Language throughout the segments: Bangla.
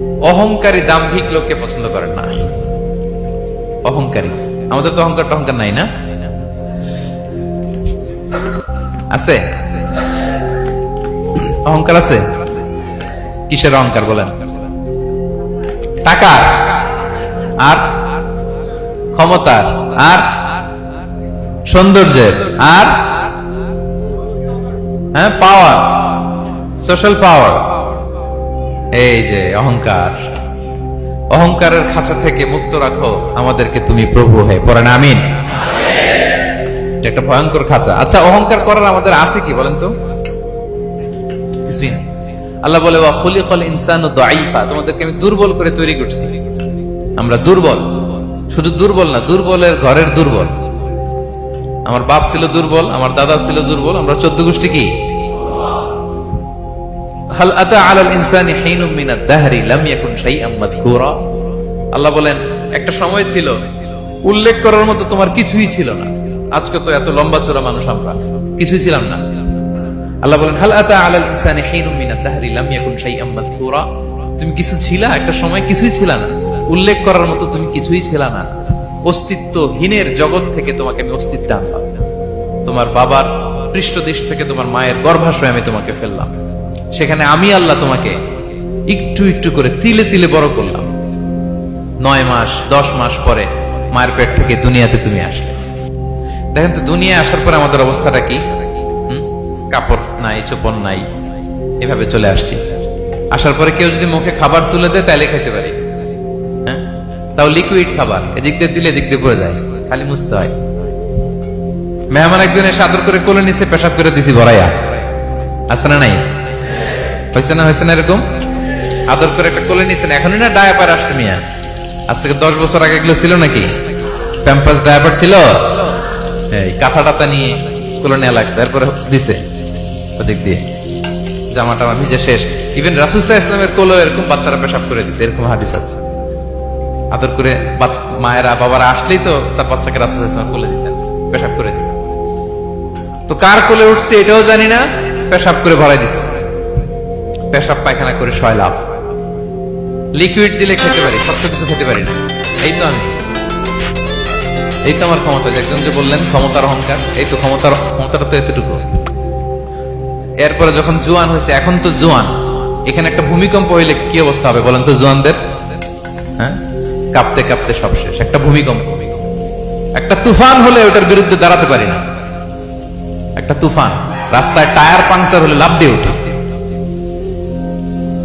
অহংকারী দাম্ভিক লোককে পছন্দ করেন না। অহংকারী। আমাদের তো অহংকার টহংকার নাই না? আছে? অহংকার আছে? কিসের অহংকার বলেন? টাকার। আর? ক্ষমতার। আর? সৌন্দর্যের। আর? হ্যাঁ পাওয়ার সোশ্যাল পাওয়ার এই যে অহংকার। অহংকারের খাঁচা থেকে মুক্ত রাখো, আমাদেরকে তুমি প্রভু হয়ে পড়েন, আমিন। একটা ভয়ঙ্কর খাঁচা। আচ্ছা অহংকার করার আমাদের আছে কি বলেন তো? কিছুই না। আল্লাহ বলে খুলিকাল ইনসানু দাঈফা। তোমাদেরকে আমি দুর্বল করে তৈরি করছি। আমরা দুর্বল। শুধু দুর্বল না, দুর্বলের ঘরের দুর্বল। আমার বাপ ছিল দুর্বল, আমার দাদা ছিল দুর্বল, আমরা চোদ্দ গোষ্ঠী কি? আল্লাহ বলেন, একটা সময় ছিল, উল্লেখ করার মতো তোমার কিছুই ছিল না। আজকে তো এত লম্বা চড়া মানুষ আমরা, কিছুই ছিলাম না। আল্লাহ বলেন, হাল আতা আলাল তুমি কিছু ছিলা, একটা সময় কিছুই ছিল না। উল্লেখ করার মতো তুমি কিছুই ছিল না। অস্তিত্বহীনের জগৎ থেকে তোমাকে আমি অস্তিত্ব আনলাম। তোমার বাবার পৃষ্ঠদেশ থেকে তোমার মায়ের গর্ভাশয় আমি তোমাকে ফেললাম। সেখানে আমি আল্লাহ তোমাকে একটু একটু করে তিলে তিলে বড় করলাম। নয় মাস, দশ মাস পরে মায়ের পেট থেকে দুনিয়াতে তুমি আসলে। দেখেন তো দুনিয়া আসার পরে আমাদের অবস্থাটা কি? কাপড় নাই চোপন নাই, এভাবে চলে আসছি। আসার পরে কেউ যদি মুখে খাবার তুলে দেয় তাহলে খেতে পারি। হ্যাঁ? তাও লিকুইড খাবার, এদিক দিয়ে দিলে এদিক দিয়ে পড়ে যায়, খালি মুছতে হয়। মেহমান একজন এসে আদর করে কোলে নিচে পেশাব করে দিছি ভরাইয়া আছে না নাই? হয়েছে না হয়েছে না এরকম? আদর করে একটা কোলে নিছেন, এখনই না ডায়াপার আসছে মিয়া? আজ থেকে দশ বছর আগে এগুলো ছিল নাকি? প্যাম্পাস ডায়াপার ছিল? এই কাঁথা টাতা নিয়ে কোলে নেওয়া লাগতো, এরপরে দিছে। ওদিক দিয়ে। জামা টামা ভিজে শেষ। ইভেন রাসুসাহ ইসলামের কোলো এরকম বাচ্চারা পেশাব করে দিছে, এরকম হাদিস আছে। আদর করে মায়েরা, বাবারা আসলেই তো তার বাচ্চাকে রাসুসাহ ইসলাম কোলে দিতেন পেশাব করে দিতেন তো কার কোলে উঠছে এটাও জানি না, পেশাব করে ভরাই দিচ্ছে। পেশাব পায়খানা করে ছয় লাভ। লিকুইড দিলে খেতে পারি সত্য কিছু খেতে পারি না। এই তো আমি। এই তো আমার ক্ষমতা একজন যে বললেন, ক্ষমতার অহংকার, এই তো ক্ষমতার, ক্ষমতাটা তো এতটুকু। এরপরে যখন জোয়ান হয়েছে, এখন তো জোয়ান। এখানে একটা ভূমিকম্প হইলে কি অবস্থা হবে বলেন তো জোয়ানদের? হ্যাঁ? কাঁপতে কাঁপতে সব শেষ। একটা ভূমিকম্প। একটা তুফান হলে ওটার বিরুদ্ধে দাঁড়াতে পারি না। একটা তুফান। রাস্তায় টায়ার পাংচার হলে লাভ দিয়ে উঠে।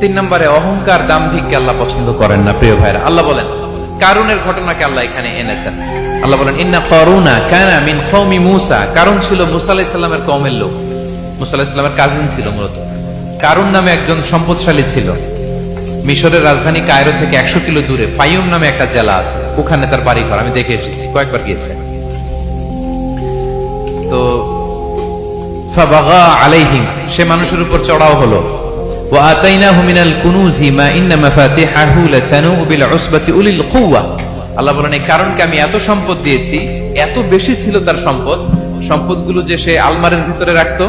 তিন নম্বরে, অহংকার, দাম্ভিককে আল্লাহ পছন্দ করেন না, প্রিয় ভাইরা আল্লাহ বলেন, কারুনের ঘটনাকে আল্লাহ এখানে এনেছেন। আল্লাহ বলেন, ইন্না করুনা কানা মিন কওমি মুসা। কারণ ছিল মুসা আলাইহিস সালামের কওমের লোক। মুসা আলাইহিস সালামের কাজিন ছিল মূলত। কারুন নামে একজন সম্পদশালী ছিল। মিশরের রাজধানী কায়রো থেকে একশো কিলো দূরে ফাইউম নামে একটা জেলা আছে। ওখানে তার বাড়ি ঘর আমি দেখে এসেছি, কয়েকবার গিয়েছে। তো, ফাবাগা আলাইহিম, সে মানুষের উপর চড়াও হলো। وآتيناه من الكنوز ما إن مفاتيحه لتنوء بالعصبة أولي القوة আল্লাহ বলেন এই কারণকে আমি এত সম্পদ দিয়েছি এত বেশি ছিল তার সম্পদ সম্পদগুলো যে সে আলমারির ভিতরে রাখতো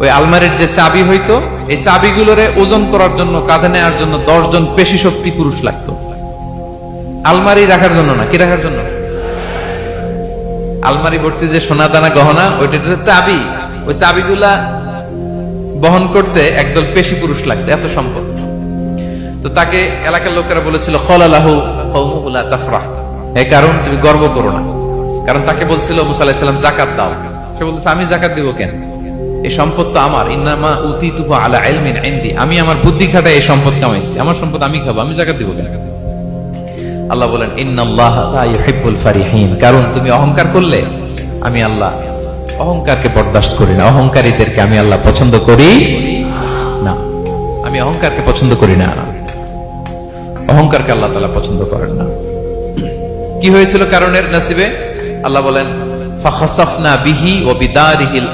ওই আলমারির যে চাবি হইতো এই চাবিগুলোরে ওজন করার জন্য কাঁধে নেওয়ার জন্য দশ জন পেশি শক্তি পুরুষ লাগতো আলমারি রাখার জন্য না কি রাখার জন্য আলমারি ভর্তি যে সোনা দানা গহনা ওইটার যে চাবি ওই চাবিগুলা বহন করতে একদল পেশি পুরুষ লাগতো এত সম্পদ। তো তাকে এলাকার লোকেরা বলেছিল, খলালাহু কৌমুলা তাফরাহ। এই কারণ তুমি গর্ব করো না। কারণ তাকে বলছিল, মুসা আলাহিসাল্লাম জাকাত দাও। সে বলতেছে, আমি জাকাত দিব কেন? এই সম্পদ তো আমার। ইন্নামা উতি তুহু আলা ইলমিন ইনদি। আমি আমার বুদ্ধি খাটায় এই সম্পদ কামাইছি। আমার সম্পদ আমি খাব, আমি জাকাত দিব কেন? আল্লাহ বলেন, ইন্নাল্লাহ লা ইউহিব্বুল ফারিহিন। কারণ তুমি অহংকার করলে, আমি আল্লাহ অহংকারকে বরদাস্ত করি না। অহংকারীদেরকে আমি আল্লাহ পছন্দ করি না। আমি অহংকারকে পছন্দ করি না। অহংকারকে আল্লাহ তাআলা পছন্দ করেন না। কি হয়েছিল কারণের নাসিবে? আল্লাহ বলেন, ফাখাসাফনা বিহি ওয়া বিদারিহিল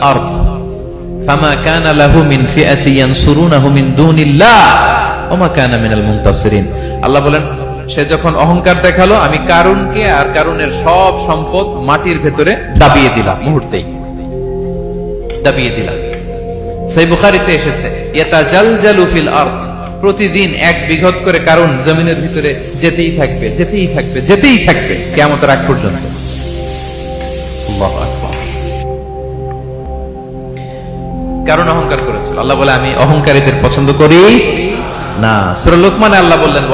আল্লাহ বলেন, সে যখন অহংকার দেখাল, আমি কারুনকে আর কারুনের সব সম্পদ মাটির ভেতরে দাবিয়ে দিলাম মুহূর্তেই। দাবিয়ে দিলাম। সেই বুখারিতে এসেছে ইয়াতাজালজালু ফিল আরদ। প্রতিদিন এক বিঘত করে কারণ জমিনের ভিতরে যেতেই থাকবে যেতেই থাকবে যেতেই থাকবে কেমতের আগ পর্যন্ত। কারণ অহংকার করেছিল। আল্লাহ বলে, আমি অহংকারীদের পছন্দ করি না। সুরা লোকমানে, আল্লাহ বললেন